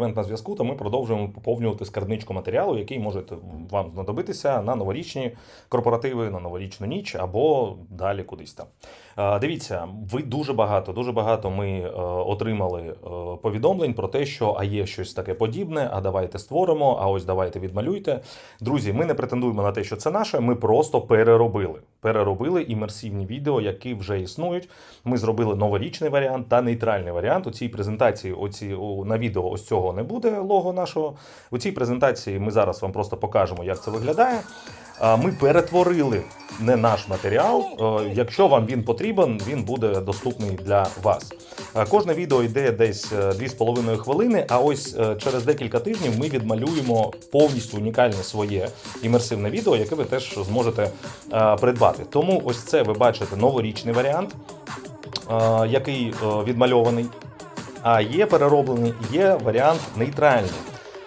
Момент на зв'язку, то ми продовжуємо поповнювати скарбничку матеріалу, який може вам знадобитися на новорічні корпоративи, на новорічну ніч або далі кудись там. Дивіться, ви дуже багато, дуже багато ми е, отримали е, повідомлень про те, що а є щось таке подібне, а давайте створимо, а ось давайте відмалюйте. Друзі, ми не претендуємо на те, що це наше. Ми просто переробили. Переробили імерсивні відео, які вже існують. Ми зробили новорічний варіант та нейтральний варіант. У цій презентації, оці на відео ось цього не буде лого нашого. У цій презентації ми зараз вам просто покажемо, як це виглядає. Ми перетворили не наш матеріал. Е, Якщо вам він потрібен, він буде доступний для вас. Е, Кожне відео йде десь е, 2,5 хвилини. А ось е, через декілька тижнів ми відмалюємо повністю унікальне своє імерсивне відео, яке ви теж зможете е, придбати. Тому ось це ви бачите новорічний варіант, е, який е, відмальований. А є перероблений, є варіант нейтральний.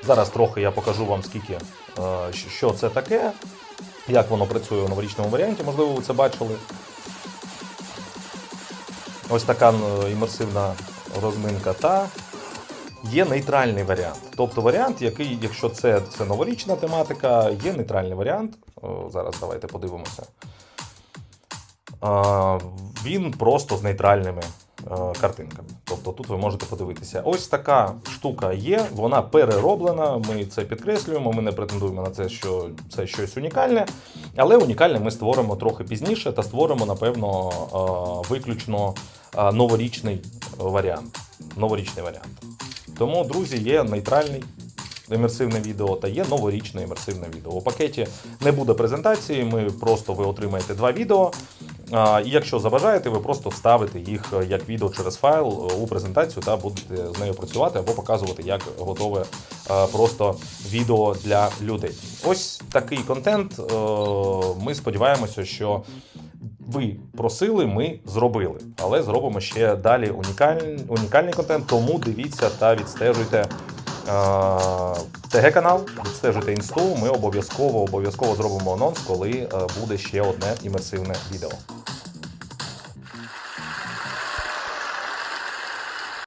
Зараз трохи я покажу вам, скільки е, що це таке, як воно працює у новорічному варіанті. Можливо, ви це бачили. Ось така е, імерсивна розминка. Та є нейтральний варіант. Тобто варіант, який, якщо це, це новорічна тематика, є нейтральний варіант. Зараз давайте подивимося. Він просто з нейтральними е, картинками. Тобто тут ви можете подивитися. Ось така штука є, вона перероблена. Ми це підкреслюємо. Ми не претендуємо на це, що це щось унікальне. Але унікальне ми створимо трохи пізніше та створимо, напевно, е, виключно е, новорічний варіант. Новорічний варіант. Тому, друзі, є нейтральний імерсивне відео та є новорічне імерсивне відео. У пакеті не буде презентації, ми просто ви отримаєте два відео. І якщо забажаєте, ви просто вставите їх е, як відео через файл е, у презентацію та будете з нею працювати або показувати, як готове е, просто відео для людей. Ось такий контент. Е, Ми сподіваємося, що ви просили, ми зробили. Але зробимо ще далі унікальний, унікальний контент. Тому дивіться та відстежуйте. ТГ канал, відстежуйте інсту. Ми обов'язково обов'язково зробимо анонс, коли е, буде ще одне імерсивне відео.